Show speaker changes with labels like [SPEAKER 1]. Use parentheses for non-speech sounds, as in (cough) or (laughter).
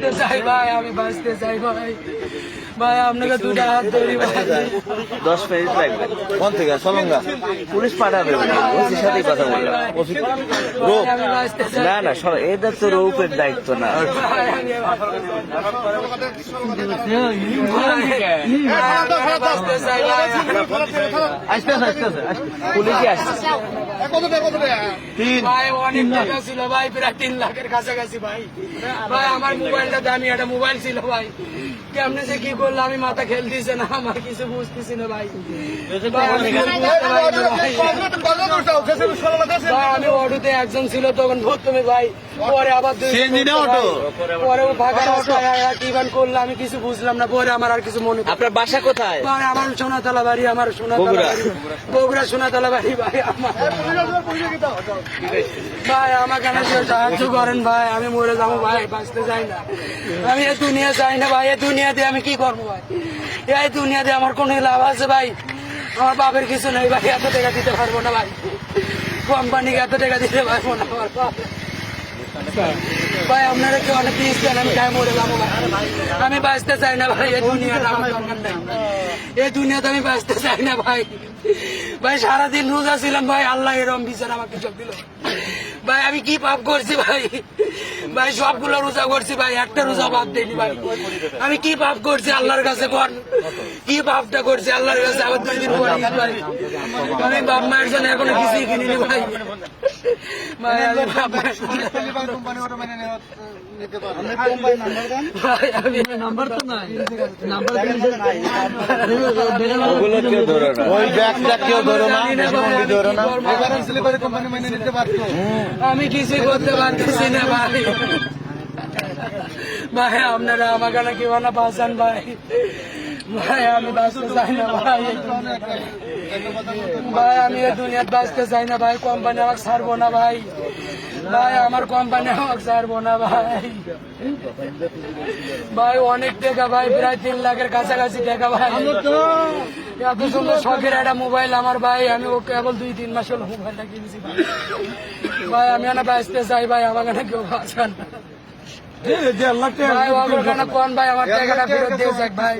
[SPEAKER 1] বাঁচতে চাই ভাই আমি বাঁচতে চাই ভাই। ভাই আপনাকে দুটা হাত ধরি
[SPEAKER 2] দশ মিনিট লাগবে। কোন থেকে? সলঙ্গা? পুলিশ পাঠাবে ওসির সাথেই কথা বললাম। ওসি রূপ?
[SPEAKER 1] আমি বাঁচতে চাই
[SPEAKER 2] না না এটা তো রূপের দায়িত্ব না।
[SPEAKER 1] ভাই, আমি বাঁচতে ভাই
[SPEAKER 2] আসতেছে আসতেছে পুলিশই আসছে
[SPEAKER 1] অনেক টাকা ছিল ভাই প্রায় তিন লাখের কাছাকাছি ভাই। ভাই আমার মোবাইলটা দামি একটা মোবাইল ছিল ভাই। কেমনে যে কি করল আমি মাথা খেলতেছে না আমার কিছু বুঝতেছি না ভাই। ভাই, আমি অটোতে একজন ছিল তখন প্রথমে ভাই পরে আবার
[SPEAKER 2] অটো?
[SPEAKER 1] পরে ফাঁকা ইভেন করল আমি কিছু বুঝলাম না পরে আমার আর কিছু মনে
[SPEAKER 2] আপনার বাসা কোথায়?
[SPEAKER 1] আমার সোনাতলা বাড়ি আমার সোনাতলা
[SPEAKER 2] বগুড়া।
[SPEAKER 1] বাড়ি। সোনাতলা বাড়ি ভাই আমার। ভাই আমাকে সাহায্য করেন ভাই আমি মরে যাব ভাই বাঁচতে চাই না। আমি এই দুনিয়া চাই না ভাই এই দুনিয়াতে আমি কি করব ভাই? এই দুনিয়াতে আমার কোনো লাভ আছে ভাই? আমার বাপের কিছু নেই ভাই, এত টাকা দিতে পারব না ভাই। কোম্পানিকে এত টাকা দিতে পারব না। ভাই, আপনারা কি অনেক পিস দেন আমি টাইম মরে যাব আমি বাঁচতে চাই না ভাই এই দুনিয়া এই দুনিয়াতে আমি বাঁচতে চাই না ভাই। ভাই, সারাদিন রোজা ছিলাম ভাই, আল্লাহ এরম বিচার আমাকে সব দিল। ভাই, আমি কি পাপ করছি ভাই? ভাই, সবগুলো রোজা করছি ভাই, একটা রোজা বাদ দিইনি ভাই। আমি কি পাপ করছি আল্লাহর কাছে বল কি পাপটা করছি আল্লাহর কাছে? আবার দুই দিন পরে ভাই। আমি বাপ মায়ের জন্য এখনও কিছুই কিনিনি ভাই। (laughs) আমি
[SPEAKER 3] মেনে নিতে পারতো।
[SPEAKER 1] আমি কিছু করতে পারতেছি না ভাই। ভাই আপনারা আমাকে না কেউ না বাঁচান ভাই। ভাই আমি বাঁচতে চাই না ভাই। ভাই আমি এই দুনিয়াত বাঁচতে চাই না ভাই। কোম্পানি আমাকে ছাড়বো না ভাই। ভাই আমার কোম্পানি আমাকে ছাড়বো না ভাই। ভাই অনেক টাকা ভাই। প্রায় তিন লাখের কাছাকাছি টাকা ভাই। এত সুন্দর শখের একটা মোবাইল আমার ভাই। আমি ও কেবল দুই তিন মাস হলো মোবাইলটা কিনেছি ভাই। আমি না বাঁচতে চাই ভাই। আমাকে না কেউ বাঁচান। আমার কোন ভাই আমার টাকাটা ফেরত দিয়ে যাক ভাই